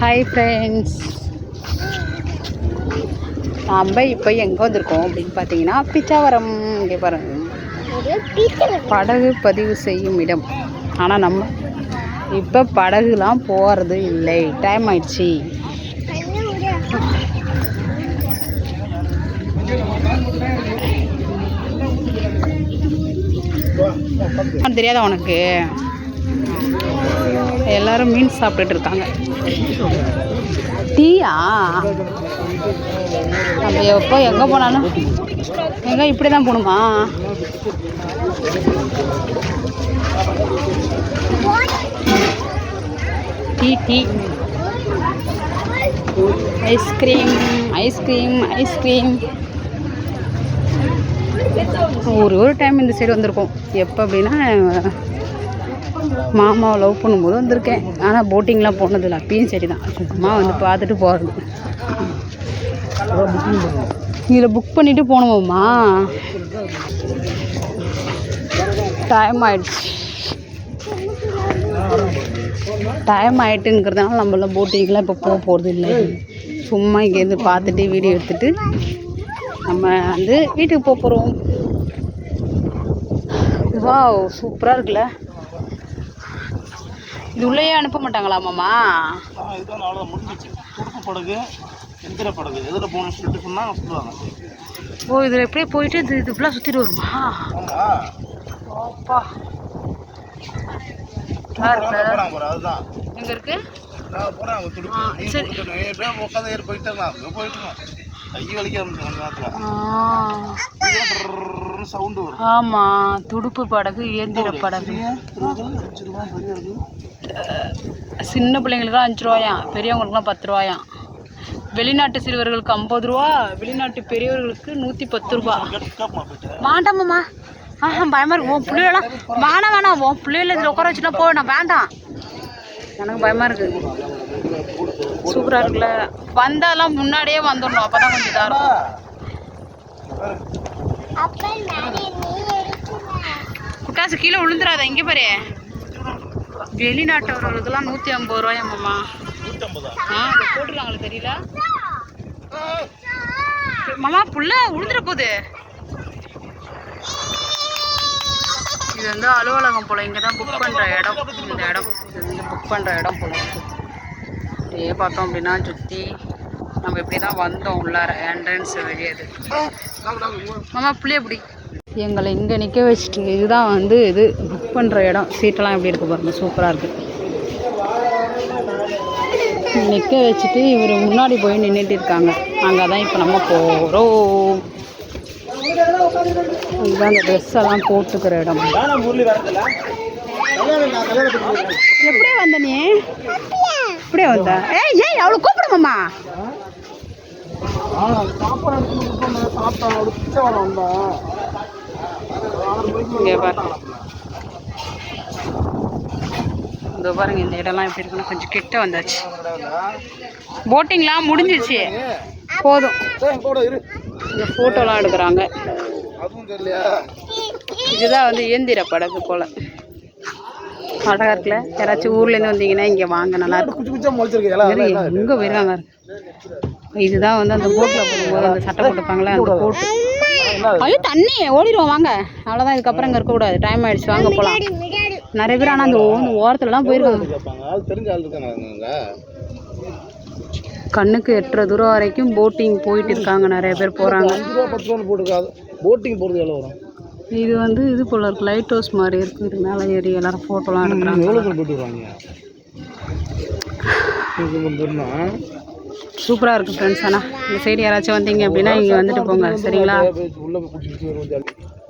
Hi friends நம்ம இப்போ எங்கே வந்திருக்கோம் அப்படின்னு பார்த்தீங்கன்னா பிச்சாவரம் இங்கே பாருங்க. படகு பதிவு செய்யும் இடம். ஆனால் நம்ம இப்போ படகுலாம் போகிறது இல்லை. டைம் ஆயிடுச்சு. தெரியாதா உனக்கு? எல்லாரும் மீன் சாப்பிட்டுட்டு இருக்காங்க. டீயா? நம்ம எப்போ எங்கே போனாலும்? எங்கே இப்படி தான் போகணுமா tea tea. Ice cream ice cream ice cream. ஒரு ஒரு டைம் இந்த சைடு வந்திருக்கோம். எப்போ அப்படின்னா மாமாவை லவ் பண்ணும்போது வந்திருக்கேன். ஆனால் போட்டிங்லாம் போனதில்லை. அப்பயும் சரி தான் சும்மா வந்து பார்த்துட்டு போகிறது இதில் புக் பண்ணிவிட்டு போனோமாம்மா. டைம் ஆயிடுச்சு. டைம் ஆயிட்டுங்கிறதுனால நம்மளாம் போட்டிங்கெலாம் இப்போ போக போகிறது இல்லை சும்மா இங்கேருந்து பார்த்துட்டு வீடியோ எடுத்துகிட்டு நம்ம வந்து வீட்டுக்கு போக போகிறோம் வா சூப்பராக இருக்குல்ல. இது உள்ளேயே அனுப்ப மாட்டாங்களா மாமா ஆ, இதுதான் அவ்வளோதான் முடிஞ்சிச்சு. துடுப்பு படகு எந்திர படகு. எதில் போகணும்னு சொல்லிட்டு சொன்னால் சொல்லுவாங்க. ஓ இதில் எப்படியே போயிட்டு இது இது ஃபுல்லாக சுற்றிட்டு வருமா? பாரு அதுதான். எங்கே இருக்கு? போகிறாங்க போயிட்டே போயிட்டு இருந்தான் கை வலிக்க ஆரம்பிச்சு கொஞ்ச நேரத்தில் ஆ சவுண்டு வரும். ஆமாம் துடுப்பு படகு இயந்திர படகு. சின்ன பிள்ளைங்களுக்கு அஞ்சு ரூபாயாம் பெரியவங்களுக்குலாம் பத்து ரூபாயாம் வெளிநாட்டு சிறுவர்களுக்கு ஐம்பது ரூபா வெளிநாட்டு பெரியவர்களுக்கு நூற்றி பத்து ரூபா. வேண்டாமாம்மா ஆஹா பயமாக இருக்கு. உன் பிள்ளைகளாம் வேணாம் வேணாம் உன் பிள்ளைகள இதில் உட்கார வச்சுனா போவேணாம் வேண்டாம். எனக்கு பயமாக இருக்கு. சூப்பராக இருக்குல்ல. வந்தாலாம் முன்னாடியே வந்துடணும். அப்போ தான் கொஞ்சம் இதாக இருக்கும். குட்டாசு கீழே விழுந்துடாத எங்கே பாரு. வெளிநாட்டவர்களுக்கெல்லாம் நூற்றி ஐம்பது ரூபாயாம்மாம்மா நூற்றம்பதா ஆ போட்டுருக்காங்களே தெரியல. மாமா புள்ள உளுந்துட போகுது இது வந்து அலுவலகம் போல. இங்கே தான் புக் பண்ணுற இடம். இந்த இடம் இது புக் பண்ணுற இடம் போல அப்படியே பார்த்தோம் அப்படின்னா சுற்றி நம்ம இப்படி தான் வந்தோம் உள்ளார. என்ட்ரன்ஸ் வெளியே இது. மாமா பிள்ளைய பிடி. எங்களை இங்கே நிற்க வச்சுட்டு இதுதான் வந்து இது. புக் பண்ணுற இடம். சீட்டெல்லாம் எப்படி இருக்கு பாருங்க. சூப்பராக இருக்குது நிற்க வச்சுட்டு இவர் முன்னாடி போய் நின்றுட்டு இருக்காங்க. அங்கே தான் இப்போ நம்ம போகிறோம் இதுதான் இந்த ட்ரெஸ் எல்லாம் போட்டுக்கிற இடம். எப்படியே வந்த நீ? இப்படியே வந்த? ஏய் ஏய் அவளை கூப்பிடுமாம்மா இங்கே இதோ பாருங்க இந்த இடம்லாம் எப்படி இருக்குன்னா கொஞ்சம் கிட்ட வந்தாச்சு. போட்டிங்லாம் முடிஞ்சிருச்சு போதும். இந்த ஃபோட்டோலாம் எடுக்கிறாங்க. அதுவும் தெரியலையா? இதுதான் வந்து இயந்திர படகு போல். அழகா இருக்குல்ல யாராச்சும் ஊர்லேருந்து வந்தீங்கன்னா இங்கே வாங்க நல்லா இருக்கும். எங்கே போயிருக்காங்க இதுதான் வந்து அந்த போட்டில் போகும்போது அந்த சட்டை போட்டுப்பாங்களே அந்த போட்டு ஐயோ தண்ணி ஓடிடுவோம் வாங்க. அவ்வளோதான் இதுக்கப்புறம் இங்கே இருக்கக்கூடாது டைம் ஆயிடுச்சு வாங்க போகலாம் நிறைய பேர் ஆனால் அந்த ஓரத்துலலாம் போயிருக்காங்க. கண்ணுக்கு எட்டுற தூரம் வரைக்கும் போட்டிங் போயிட்டு இருக்காங்க. நிறைய பேர் போகிறாங்க அஞ்சு ரூபா பத்து ரூபா போட்டுருக்காது போட்டிங் போகிறது எவ்வளோ வரும்? இது வந்து இது போல இருக்கு. லைட் ஹவுஸ் மாதிரி இருக்கு. இது மேலே ஏறி எல்லாரும் ஃபோட்டோலாம் எடுக்கிறாங்க. எவ்வளோ வந்துருந்தா சூப்பராக இருக்குது ஃப்ரெண்ட்ஸ் ஆனால் இந்த சைடு யாராச்சும் வந்தீங்க அப்படின்னா இங்கே வந்துட்டு போங்க. சரிங்களா?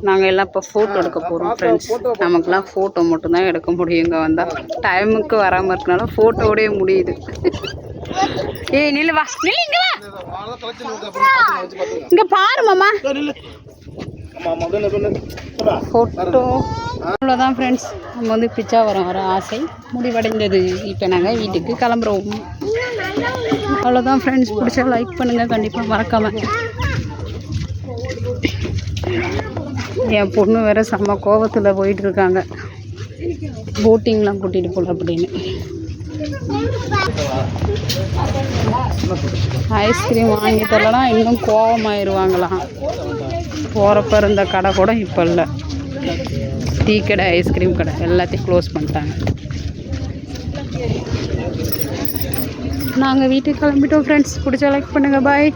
நாங்கள் எல்லாம் இப்போ ஃபோட்டோ எடுக்க போகிறோம் ஃப்ரெண்ட்ஸ் நமக்குலாம் ஃபோட்டோ மட்டும்தான் எடுக்க முடியும். இங்கே வந்தால் டைமுக்கு வராமல் இருக்கனால ஃபோட்டோடே முடியுது. ஏய் நில்லு வா. நில்லு இங்கே வா. இங்க பாரு மாமா. ஃபோட்டோ அவ்வளோதான் ஃப்ரெண்ட்ஸ் நம்ம வந்து பிச்சாவரம் வர ஆசை. முடிவடைந்தது. இப்போ நாங்கள் வீட்டுக்கு கிளம்புறோம். அவ்வளோதான் ஃப்ரெண்ட்ஸ் பிடிச்சா லைக் பண்ணுங்கள் கண்டிப்பாக மறக்காமல் என் பொண்ணு வேற செம்ம கோபத்தில் போயிட்டு இருக்காங்க. போட்டிங்லாம் கூட்டிகிட்டு போகல அப்படின்னு. ஐஸ்கிரீம் வாங்கி தரலனா இன்னும் கோவமாயிருவாங்களாம். போகிறப்ப இருந்த கடை கூட இப்போ இல்லை. டீ கடை ஐஸ்கிரீம் கடை எல்லாத்தையும் க்ளோஸ் பண்ணிட்டாங்க. நாங்கள் வீட்டுக்கு கிளம்பிட்டோம் ஃப்ரெண்ட்ஸ் பிடிச்சா லைக் பண்ணுங்கள் பாய்